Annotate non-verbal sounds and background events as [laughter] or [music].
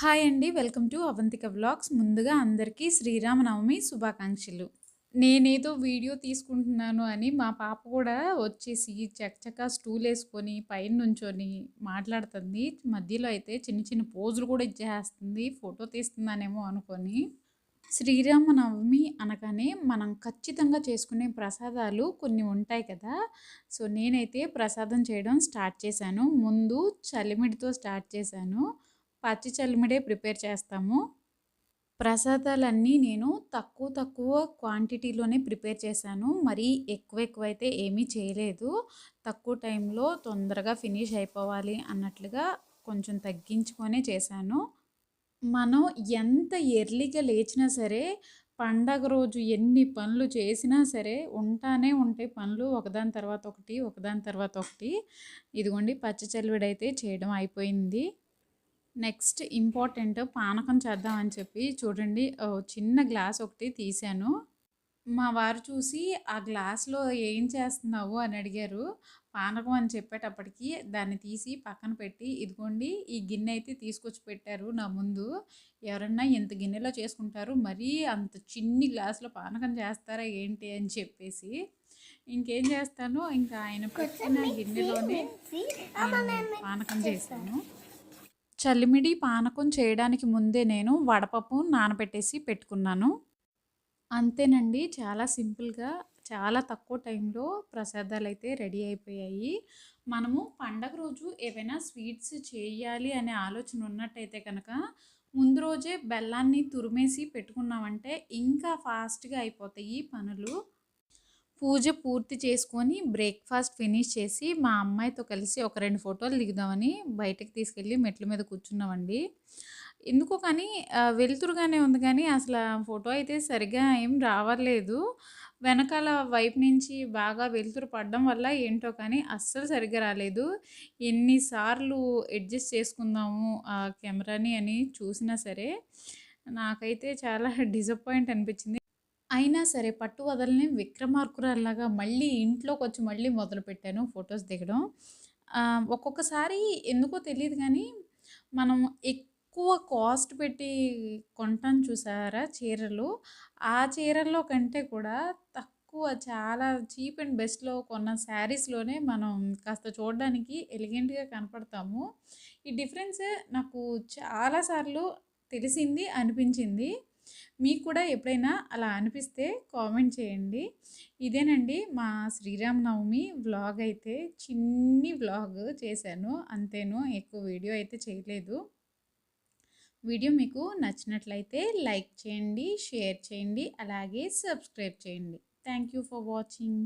Hi అండి welcome to Avantika vlogs. ముందుగా అందరికీ శ్రీరామనవమి శుభాకాంక్షలు. నేనేదో వీడియో తీసుకుంటున్నాను అని మా పాప కూడా వచ్చేసి చకచకా స్టూల్ వేసుకొని పైన నుంచొని మాట్లాడుతుంది. మధ్యలో అయితే చిన్న చిన్న పోజులు కూడా ఇచ్చేస్తుంది. ఫోటో తీస్తున్నానేమో అనుకొని. శ్రీరామనవమి అనగానే మనం ఖచ్చితంగా చేసుకునే ప్రసాదాలు కొన్ని ఉంటాయి కదా. సో నేనైతే ప్రసాదం చేయడం స్టార్ట్ చేశాను. ముందు చలిమిడితో స్టార్ట్ చేశాను. పచ్చి చలిమిడే ప్రిపేర్ చేస్తాము. ప్రసాదాలన్నీ నేను తక్కువ తక్కువ క్వాంటిటీలోనే ప్రిపేర్ చేశాను. మరీ ఎక్కువ ఎక్కువ అయితే ఏమీ చేయలేదు. తక్కువ టైంలో తొందరగా ఫినిష్ అయిపోవాలి అన్నట్లుగా కొంచెం తగ్గించుకొనే చేశాను. మనం ఎంత ఎర్లీగా లేచినా సరే పండగ రోజు ఎన్ని పనులు చేసినా సరే ఉంటానే ఉంటాయి పనులు ఒకదాని తర్వాత ఒకటి ఒకదాని తర్వాత ఒకటి. ఇదిగోండి పచ్చి చలివిడైతే చేయడం అయిపోయింది. నెక్స్ట్ ఇంపార్టెంట్ పానకం చేద్దామని చెప్పి చూడండి. చిన్న గ్లాస్ ఒకటి తీసాను మా వారు చూసి ఆ గ్లాస్లో ఏం చేస్తున్నావు అని అడిగారు. పానకం అని చెప్పేటప్పటికి దాన్ని తీసి పక్కన పెట్టి ఇదిగోండి ఈ గిన్నె అయితే తీసుకొచ్చి పెట్టారు నా ముందు. ఎవరన్నా ఎంత గిన్నెలో చేసుకుంటారు మరీ అంత చిన్ని గ్లాసులో పానకం చేస్తారా ఏంటి అని చెప్పేసి ఇంకేం చేస్తాను ఇంకా ఆయన పెట్టిన గిన్నెలోనే పానకం చేశాను. చలిమిడి పానకం చేయడానికి ముందే నేను వడపప్పు నానబెట్టేసి పెట్టుకున్నాను. అంతేనండి చాలా సింపుల్గా చాలా తక్కువ టైంలో ప్రసాదాలు అయితే రెడీ అయిపోయాయి. మనము పండగ రోజు ఏవైనా స్వీట్స్ చేయాలి అనే ఆలోచన ఉన్నట్టయితే కనుక ముందు రోజే బెల్లాన్ని తురిమేసి పెట్టుకున్నామంటే ఇంకా ఫాస్ట్గా అయిపోతాయి పనులు. పూజ పూర్తి చేసుకొని బ్రేక్ఫాస్ట్ ఫినిష్ చేసి మా అమ్మాయితో కలిసి ఒక రెండు ఫోటోలు దిగుదామని బయటకు తీసుకెళ్ళి మెట్ల మీద కూర్చున్నామండి. ఎందుకో కానీ వెలుతురుగానే ఉంది కానీ అసలు ఫోటో అయితే సరిగ్గా ఏం రావట్లేదు. వెనకాల వైపు నుంచి బాగా వెలుతురు పడడం వల్ల ఏంటో కానీ అస్సలు సరిగ్గా రాలేదు. ఎన్నిసార్లు అడ్జస్ట్ చేసుకుందాము ఆ కెమెరాని అని చూసినా సరే నాకైతే చాలా [laughs] డిసప్పాయింట్ అనిపించింది. అయినా సరే పట్టు వదలని విక్రమార్కురాల్లాగా మళ్ళీ ఇంట్లోకి వచ్చి మళ్ళీ మొదలుపెట్టాను ఫొటోస్ దిగడం. ఒక్కొక్కసారి ఎందుకో తెలియదు కానీ మనం ఎక్కువ కాస్ట్ పెట్టి కొంటాం చూసారా చీరలు? ఆ చీరల్లో కంటే కూడా తక్కువ చాలా చీప్ అండ్ బెస్ట్లో కొన్న శారీస్లోనే మనం కాస్త చూడడానికి ఎలిగెంట్గా కనపడతాము. ఈ డిఫరెన్స్ నాకు చాలాసార్లు తెలిసింది అనిపించింది. మీకు కూడా ఎప్పుడైనా అలా అనిపిస్తే కామెంట్ చేయండి. ఇదేనండి మా శ్రీరామనవమి వ్లాగ్ అయితే చిన్ని వ్లాగ్ చేశాను. అంతేను ఎక్కువ వీడియో అయితే చేయలేదు. వీడియో మీకు నచ్చినట్లయితే లైక్ చేయండి షేర్ చేయండి అలాగే సబ్స్క్రైబ్ చేయండి. Thank you for watching.